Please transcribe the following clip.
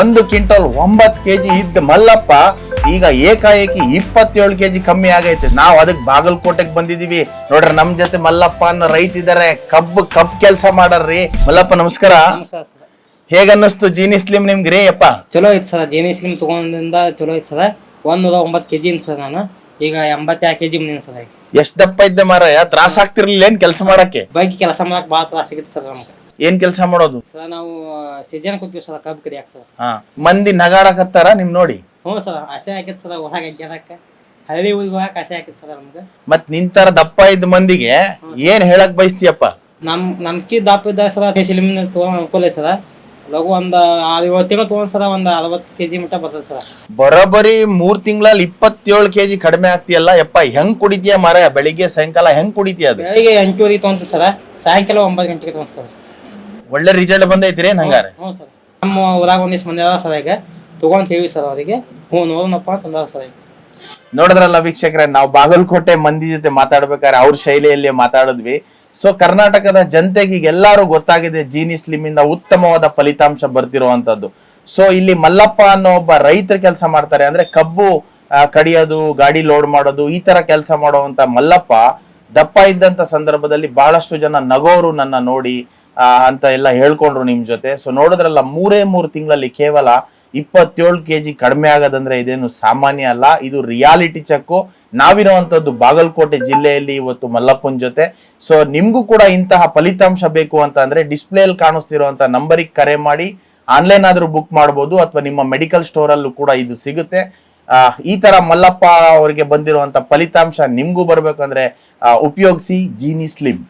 ಒಂದು quintal K KG ಇದ್ದ ಮಲ್ಲಪ್ಪ ಈಗ ಏಕಾಏಕಿ ಇಪ್ಪತ್ತೇಳು ಕೆಜಿ ಕಮ್ಮಿ ಆಗೈತೆ. ನಾವು ಅದಕ್ಕೆ ಬಾಗಲಕೋಟೆಗೆ ಬಂದಿದೀವಿ. ನೋಡ್ರಿ ನಮ್ ಜೊತೆ ಮಲ್ಲಪ್ಪ ಅನ್ನೋ ರೈತ ಇದಾರೆ. ಕಬ್ಬು ಕಬ್ ಕೆಲಸ ಮಾಡಾರ್ರಿ. ಮಲ್ಲಪ್ಪ ನಮಸ್ಕಾರ. ನಮಸ್ಕಾರ ಸರ್. ಹೇಗ ಅನ್ನಿಸ್ತು ಜೀನಿ ಸ್ಲಿಮ್ ನಿಮ್ಗೆ ರೀ ಅಪ್ಪ? ಚಲೋ ಐತೆ ಸರ್. ಜೀನಿ ಸ್ಲಿಮ್ ತಗೊಂಡಿಂದ ಚಲೋ ಐತ್ ಸರ್. ಒಂದು ಒಂಬತ್ತು ಕೆ ಜಿ ಸರ್ ನಾನು. ಈಗ ಎಂಬತ್ತೆರಡು ಕೆ ಜಿ ಮುಂದಿನ ಸರ್ ಎಷ್ಟು ದಪ್ಪ ಇದ್ದೆ ಮಾರಾಯ? ತ್ರಾಸ ಆಗ್ತಿರ್ಲಿಲ್ಲ ಏನ್ ಕೆಲಸ ಮಾಡಕ್ಕೆ? ಬೈಕ್ ಕೆಲಸ ಮಾಡಕ್ ಭಾಳ ತ್ರಾಸ ಸಿಗುತ್ತೆ ಸರ್ ನಮ್ಗೆ. ಏನ್ ಕೆಲಸ ಮಾಡೋದು? ಸರ್ ನಾವು ಸೀಸನ್ ಕೂತೀವಿ ಸರ್ ಕಬ್ಬು ಕಡಿಯಾಕ ಸರ್. ಹಾ ಮಂದಿ ನಗಾಡಕತ್ತಾರ ನಿಮ್ ನೋಡಿ? ಹ್ಞೂ ಸರ್ ಆಸೆ ಹಾಕಿತ್ತು ಸರ್ ಹೊರಗೆ ಅದಕ್ಕ ಹಳ್ಳಿ ಊರಿಗೆ ಹೋಗಕ್ಕೆ ಆಸೆ ಹಾಕಿತ್ತು ಸರ್ ನಮ್ಗೆ. ಮತ್ ನಿಂತರ ದಪ್ಪ ಇದ್ದ ಮಂದಿಗೆ ಏನ್ ಹೇಳಕ್ ಬಯಸ್ತೀಯಪ್ಪ? ನಮ್ ನಮ್ಕಿ ದಪ್ಪ ಇದ್ದ ಸರ್ ಸ್ಲಿಮ್ ತೊಗೊಂಡು ಅನುಕೂಲ ಐತೆ ಸರ್. ಲಘು ಒಂದು ಇವತ್ತು ತಿಂಗಳು ತೊಗೊಂಡು ಸರ್ ಒಂದು ಅರವತ್ತು ಕೆ ಜಿ ಮಟ್ಟ ಬರ್ತದೆ ಸರ್. ಬರೋಬ್ಬರಿ ಮೂರ್ ತಿಂಗಳಲ್ಲಿ ಇಪ್ಪತ್ತೇಳು ಕೆಜಿ ಕಡಿಮೆ ಆಗ್ತಿಯಲ್ಲ ಯಪ್ಪ ಹೆಂಗ್ ಕುಡಿತೀಯ ಮರ ಬೆಳಿಗ್ಗೆ ಸಾಯಂಕಾಲ ಹೆಂಗ್ ಕುಡಿತೀಯ ಅದು? ಬೆಳಿಗ್ಗೆ ಎಂಟೂವರೆಗೆ ತೊಗೊಂತೀವಿ ಸರ ಸಾಯಂಕಾಲ ಒಂಬತ್ತು ಗಂಟೆಗೆ ತೊಗೊಂಡು ಸರ್. ಒಳ್ಳೆ ರಿಸಲ್ಟ್ ಬಂದೈತ್ರಿ ಹಂಗಾರೆ? ಹ್ಞೂ ಸರ್. ನಮ್ಮ ಊರಾಗ ಒಂದಿಷ್ಟು ಮಂದಿ ಅದ ಸರ್ ಈಗ. ತಗೊಂತೀವಿ ಸರ್ ಅವರಿಗೆ. ಹ್ಞೂ ನೋಡೋಣಪ್ಪ ಅಂತಂದಾರ ಸರ್ ಈಗ. ನೋಡಿದ್ರಲ್ಲ ವೀಕ್ಷಕರೇ ನಾವು ಬಾಗಲಕೋಟೆ ಮಂದಿ ಜೊತೆ ಮಾತಾಡ್ಬೇಕಾದ್ರೆ ಅವ್ರ ಶೈಲಿಯಲ್ಲಿ ಮಾತಾಡಿದ್ವಿ. ಸೊ ಕರ್ನಾಟಕದ ಜನತೆಗೆ ಎಲ್ಲಾರು ಗೊತ್ತಾಗಿದೆ ಜೀನಿ ಸ್ಲಿಮ್ ಇಂದ ಉತ್ತಮವಾದ ಫಲಿತಾಂಶ ಬರ್ತಿರುವಂತದ್ದು. ಸೊ ಇಲ್ಲಿ ಮಲ್ಲಪ್ಪ ಅನ್ನೋ ಒಬ್ಬ ರೈತರ ಕೆಲಸ ಮಾಡ್ತಾರೆ. ಅಂದ್ರೆ ಕಬ್ಬು ಕಡಿಯೋದು, ಗಾಡಿ ಲೋಡ್ ಮಾಡೋದು, ಈ ತರ ಕೆಲಸ ಮಾಡುವಂತ ಮಲ್ಲಪ್ಪ ದಪ್ಪ ಇದ್ದಂತ ಸಂದರ್ಭದಲ್ಲಿ ಬಹಳಷ್ಟು ಜನ ನಗೋರು ನನ್ನ ನೋಡಿ ಅಂತ ಎಲ್ಲ ಹೇಳ್ಕೊಂಡ್ರು ನಿಮ್ ಜೊತೆ. ಸೊ ನೋಡಿದ್ರಲ್ಲ, ಮೂರೇ ಮೂರು ತಿಂಗಳಲ್ಲಿ ಕೇವಲ ಇಪ್ಪತ್ತೇಳು ಕೆ ಜಿ ಕಡಿಮೆ ಆಗೋದಂದ್ರೆ ಇದೇನು ಸಾಮಾನ್ಯ ಅಲ್ಲ, ಇದು ರಿಯಾಲಿಟಿ ಚೆಕ್ಕು ನಾವಿರುವಂಥದ್ದು ಬಾಗಲಕೋಟೆ ಜಿಲ್ಲೆಯಲ್ಲಿ ಇವತ್ತು ಮಲ್ಲಪ್ಪನ ಜೊತೆ. ಸೊ ನಿಮಗೂ ಕೂಡ ಇಂತಹ ಫಲಿತಾಂಶ ಬೇಕು ಅಂತ ಅಂದ್ರೆ ಡಿಸ್ಪ್ಲೇಯಲ್ಲಿ ಕಾಣಿಸ್ತಿರುವಂತ ನಂಬರಿಗೆ ಕರೆ ಮಾಡಿ ಆನ್ಲೈನ್ ಆದರೂ ಬುಕ್ ಮಾಡಬಹುದು ಅಥವಾ ನಿಮ್ಮ ಮೆಡಿಕಲ್ ಸ್ಟೋರ್ ಅಲ್ಲೂ ಕೂಡ ಇದು ಸಿಗುತ್ತೆ. ಈ ತರ ಮಲ್ಲಪ್ಪ ಅವರಿಗೆ ಬಂದಿರುವಂತ ಫಲಿತಾಂಶ ನಿಮಗೂ ಬರ್ಬೇಕಂದ್ರೆ ಉಪಯೋಗಿಸಿ ಜೀನಿ ಸ್ಲಿಮ್